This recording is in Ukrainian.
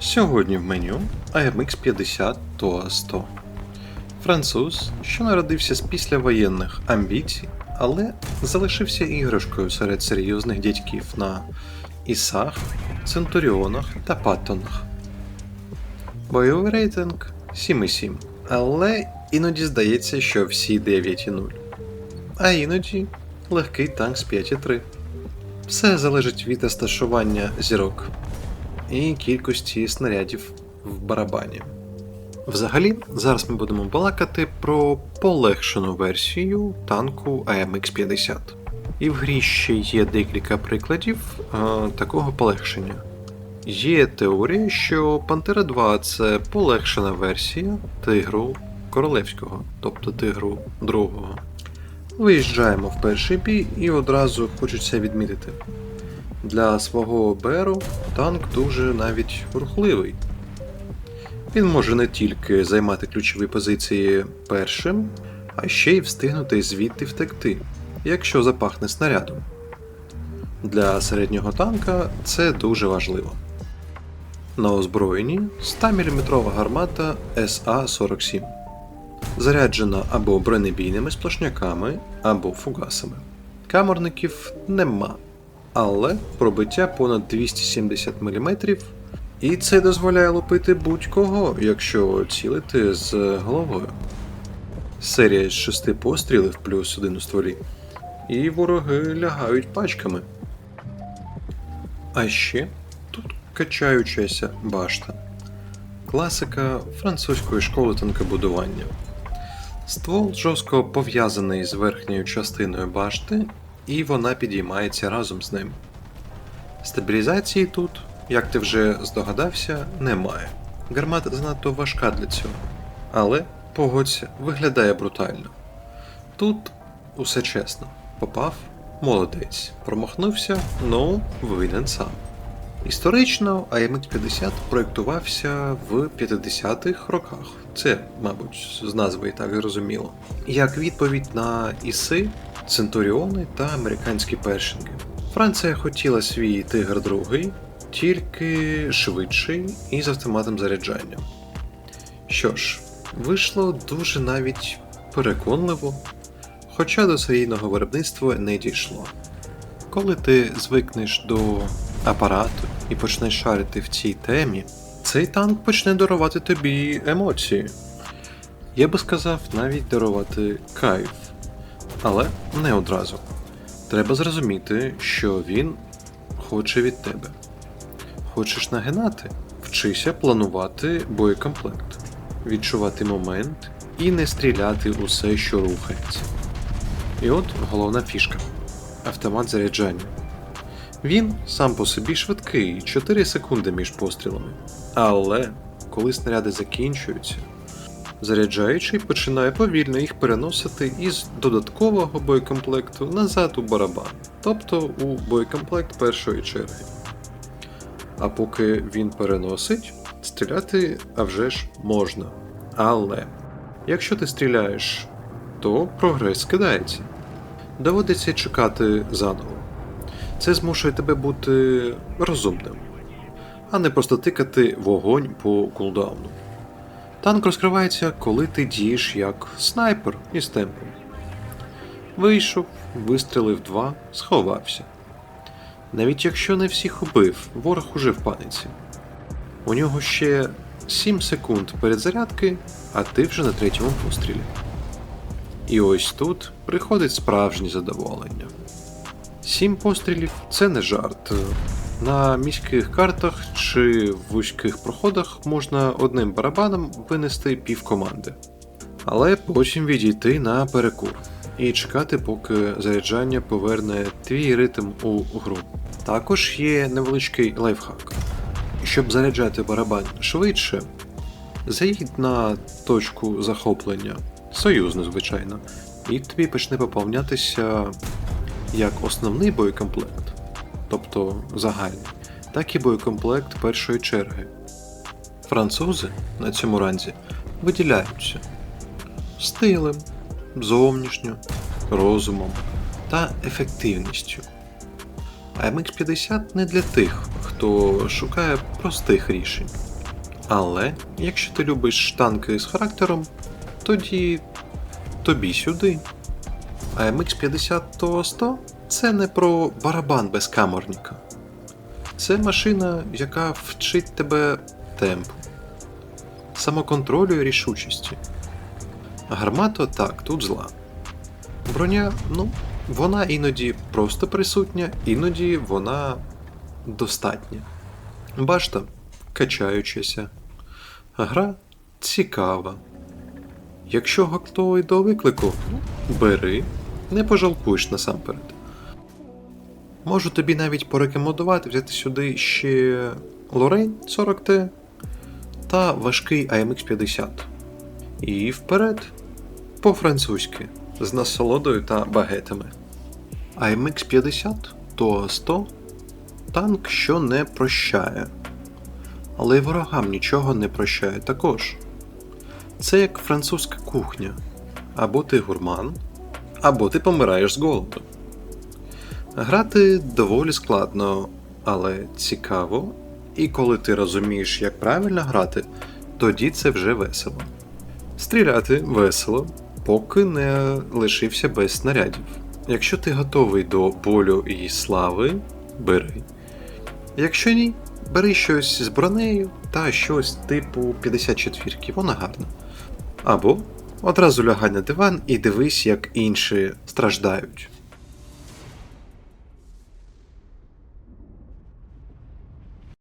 Сьогодні в меню AMX 50 TOA 100. Француз, що народився з післявоєнних амбіцій, але залишився іграшкою серед серйозних дядьків на Ісах, Центуріонах та Паттонах. Бойовий рейтинг 7,7, але іноді здається, що всі 9,0. А іноді легкий танк з 5,3. Все залежить від розташування зірок і кількості снарядів в барабані. Взагалі, зараз ми будемо балакати про полегшену версію танку AMX 50. І в грі ще є декілька прикладів е, такого полегшення. Є теорія, що Пантера 2 це полегшена версія тигру королевського, тобто тигру другого. Виїжджаємо в перший бій і одразу хочеться відмітити. Для свого БРу танк дуже навіть рухливий. Він може не тільки займати ключові позиції першим, а ще й встигнути звідти втекти, якщо запахне снарядом. Для середнього танка це дуже важливо. На озброєнні 100-мм гармата СА-47, заряджена або бронебійними сплошняками, або фугасами. Камерників нема, але пробиття понад 270 мм, і це дозволяє лупити будь-кого, якщо цілити з головою. Серія з шести пострілів плюс один у стволі, і вороги лягають пачками. А ще тут качаючася башта. Класика французької школи танкобудування. Ствол жорстко пов'язаний з верхньою частиною башти, і вона підіймається разом з ним. Стабілізації тут, як ти вже здогадався, немає. Гармата занадто важка для цього. Але, погодься, виглядає брутально. Тут усе чесно. Попав молодець. Промахнувся, ну, винен сам. Історично AMX 50 проєктувався в 50-х роках. Це, мабуть, з назви і так зрозуміло. Як відповідь на іси, центуріони та американські першинги. Франція хотіла свій Тигр другий, тільки швидший і з автоматом заряджання. Що ж, вийшло дуже навіть переконливо, хоча до серійного виробництва не дійшло. Коли ти звикнеш до апарату і почнеш шарити в цій темі, цей танк почне дарувати тобі емоції. Я би сказав, навіть дарувати кайф. Але не одразу. Треба зрозуміти, що він хоче від тебе. Хочеш нагинати? Вчися планувати боєкомплект, відчувати момент і не стріляти усе, що рухається. І от головна фішка автомат заряджання. Він сам по собі швидкий 4 секунди між пострілами. Але коли снаряди закінчуються, заряджаючий починає повільно їх переносити із додаткового боєкомплекту назад у барабан, тобто у боєкомплект першої черги. А поки він переносить, стріляти а вже ж можна. Але якщо ти стріляєш, то прогрес скидається. Доводиться чекати заново. Це змушує тебе бути розумним, а не просто тикати вогонь по кулдауну. Танк розкривається, коли ти дієш як снайпер із темпом. Вийшов, вистрілив два, сховався. Навіть якщо не всіх убив, ворог уже в паниці. У нього ще 7 секунд передзарядки, а ти вже на третьому пострілі. І ось тут приходить справжнє задоволення. Сім пострілів це не жарт. На міських картах чи в вузьких проходах можна одним барабаном винести пів команди. Але потім відійти на перекур і чекати, поки заряджання поверне твій ритм у гру. Також є невеличкий лайфхак. Щоб заряджати барабан швидше, заїдь на точку захоплення, союзну, звичайно, і тобі почне поповнятися як основний боєкомплект, тобто загальний, так і боєкомплект першої черги. Французи на цьому ранзі виділяються стилем, зовнішньо, розумом та ефективністю. А MX50 не для тих, хто шукає простих рішень. Але якщо ти любиш танки з характером, тоді тобі сюди. А MX-50 то 100 це не про барабан без каморника. Це машина, яка вчить тебе темпу, самоконтролю і рішучості. Гармата так, тут зла. Броня, ну, вона іноді просто присутня, іноді вона достатня. Башта качаючася. Гра цікава. Якщо готовий до виклику, бери, не пожалкуєш насамперед. Можу тобі навіть порекомендувати взяти сюди ще Лорейн 40T та важкий AMX 50. І вперед по-французьки з насолодою та багетами. AMX 50 то 100 танк, що не прощає. Але й ворогам нічого не прощає також. Це як французька кухня. Або ти гурман, або ти помираєш з голоду. Грати доволі складно, але цікаво, і коли ти розумієш, як правильно грати, тоді це вже весело. Стріляти весело, поки не лишився без снарядів. Якщо ти готовий до болю і слави, бери. Якщо ні, бери щось з бронею та щось типу 54, вона гарна. Або одразу лягай на диван і дивись, як інші страждають.